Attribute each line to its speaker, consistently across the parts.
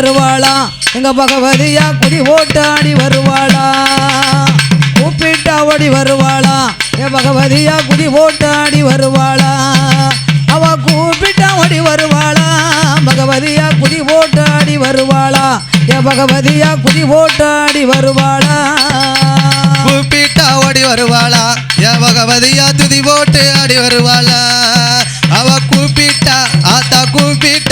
Speaker 1: வருவாளா? எங்க பகவதியா? குடி ஓட்டாடி வருவாளா? கூப்பிட்டா ஓடி வருவாளா? என் பகவதியா? குடி ஓட்டாடி வருவாளா? அவ கூப்பிட்டா ஓடி வருவாளா? பகவதியா? குடி ஓட்டாடி வருவாளா? என் பகவதியா? குடி ஓட்டாடி வருவாளா?
Speaker 2: கூப்பிட்டா ஓடி வருவாளா? என் பகவதியா? துதி ஓட்டு ஆடி வருவாளா? அவ கூப்பிட்டா ஆத்தா கூப்பிட்டா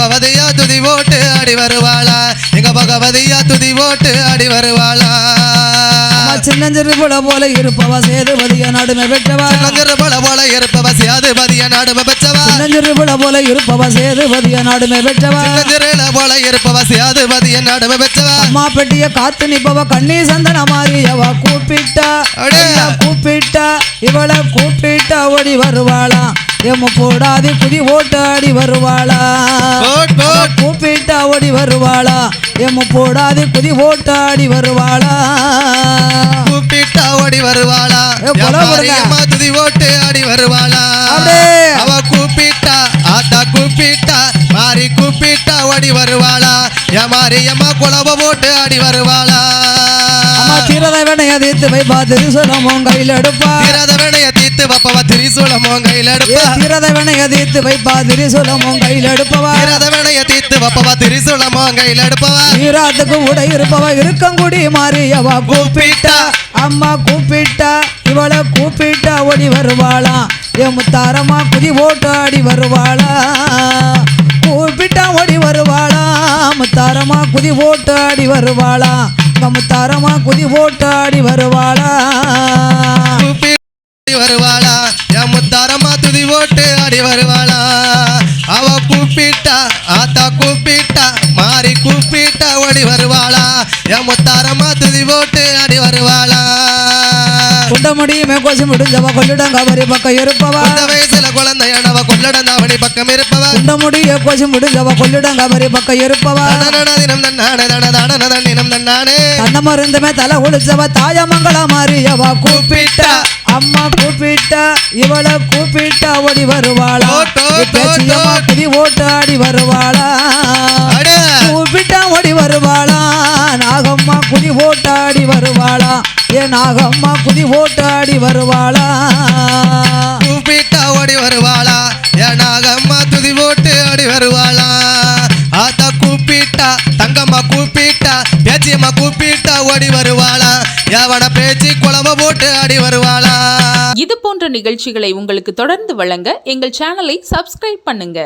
Speaker 2: பகவதியா துதி போட்டு ஆடி வருவாளா? எங்க பகவதியா துதி போட்டு ஆடி வருவாளா?
Speaker 1: சின்னஞ்சிறு புல போல இருப்பவா சேதுபதிய நடுமை பெற்றவா?
Speaker 2: பல போல இருப்பவ சியாதுபதிய நாடும பெற்றவா?
Speaker 1: சின்னஞ்சிறு புல போல இருப்பவா சேதுபதிய நடுமை பெற்றவா?
Speaker 2: சின்னஞ்சிறுல போல இருப்பவ சியாதுபதிய நாடும பெற்றவா?
Speaker 1: அம்மா பெட்டிய காத்து நிப்பவ கண்ணி சந்தன மாறியவா கூப்பிட்டா
Speaker 2: அடே.
Speaker 1: கூப்பிட்டா இவளை கூப்பிட்டா ஓடி வருவாளா எம்ம போடாதி குதி ஓட்டாடி வருவாளா? கூப்பிட்டா ஓடி வருவாளா? எம்ம போடாதி குதி ஓட்டாடி வருவாளா?
Speaker 2: கூப்பிட்டா ஓடி வருவாளா? துதி ஓட்டு ஆடி வருவாளா. அவ கூப்பிட்டா ஆத்தா கூப்பிட்டா மாறி கூப்பிட்டா ஓடி வருவாளா? என் மாரியம்மா குழம்ப போட்டு ஆடி வருவாளா?
Speaker 1: அம்மா தீரத வேணைய தீர்த்து வை பார்த்து சொல்லமும் கையில் எடுப்பா.
Speaker 2: தீராத தீத்து வப்பவ திரிசூலமோ கையில் எடுப்பா.
Speaker 1: தீரத வேணைய தீர்த்து வை பார்த்து சொல்லமும் கையில் எடுப்பவா
Speaker 2: தீராத வேணைய தீத்து வப்பவ திரிசூலமோ கையில் எடுப்பவா
Speaker 1: ஈராத்துக்கு உடை இருப்பவ இருக்கங்குடி மாறியவா கூப்பிட்டா அம்மா கூப்பிட்டா இவளை கூப்பிட்டா ஓடி வருவாளா? என் முத்தாரம்மா குதி ஓட்டாடி வருவாளா? கூப்பிட்டா ஓடி வருவாளா? முத்தாரம்மா குதி ஓட்டாடி வருவாளா? முத்தாரம்மா குதி ஓட்டாடி வருவாளா?
Speaker 2: ஆடி வருவாளா? என் முத்தாரம்மா துதி போட்டு ஆடி வருவாளா? அவ கூப்பிட்டா ஆத்தா கூப்பிட்டா மாறி கூப்பிட்டா ஓடி வருவாளா? என் முத்தாரம்மா துதி போட்டு ஆடி வருவாளா?
Speaker 1: முடியுமே கொசு முடிஞ்சவ கொள்ளிடம் கவரி பக்கம் இருப்பவா?
Speaker 2: இந்த வயசுல குழந்தையானவ கொள்ளடம் தாவணி பக்கம் இருப்பவ?
Speaker 1: குண்ட முடிய கொசு முடிஞ்சவ கொள்ளிடம் கவரி பக்கம் இருப்பவா?
Speaker 2: தினம் தன்னானே தன தானன தினம் தன்னானே.
Speaker 1: தன்ன மருந்துமே தலை குளிச்சவ தாயமங்கள மாறியவா? கூப்பிட்டா அம்மா கூப்பிட்டா இவளை கூப்பிட்டா ஓடி வருவாளா. குதி ஓட்டாடி வருவாளா? ஓட்டாடி வருவாளா? ஏ நாகம்மா குதி ஓட்டாடி வருவாளா?
Speaker 2: கூப்பிட்டா ஓடி வருவாளா? ஏனாகம்மா துதி போட்டு ஆடி வருவாளா? ஆத்தா கூப்பிட்டா தங்கம்மா கூப்பிட்டா பேச்சியம்மா கூப்பிட்டா ஓடி வருவாளா? எவன பேச்சு குழம்ப போட்டு ஆடி வருவாளா?
Speaker 3: இது போன்ற நிகழ்ச்சிகளை உங்களுக்கு தொடர்ந்து வழங்க எங்கள் சேனலை சப்ஸ்கிரைப் பண்ணுங்க.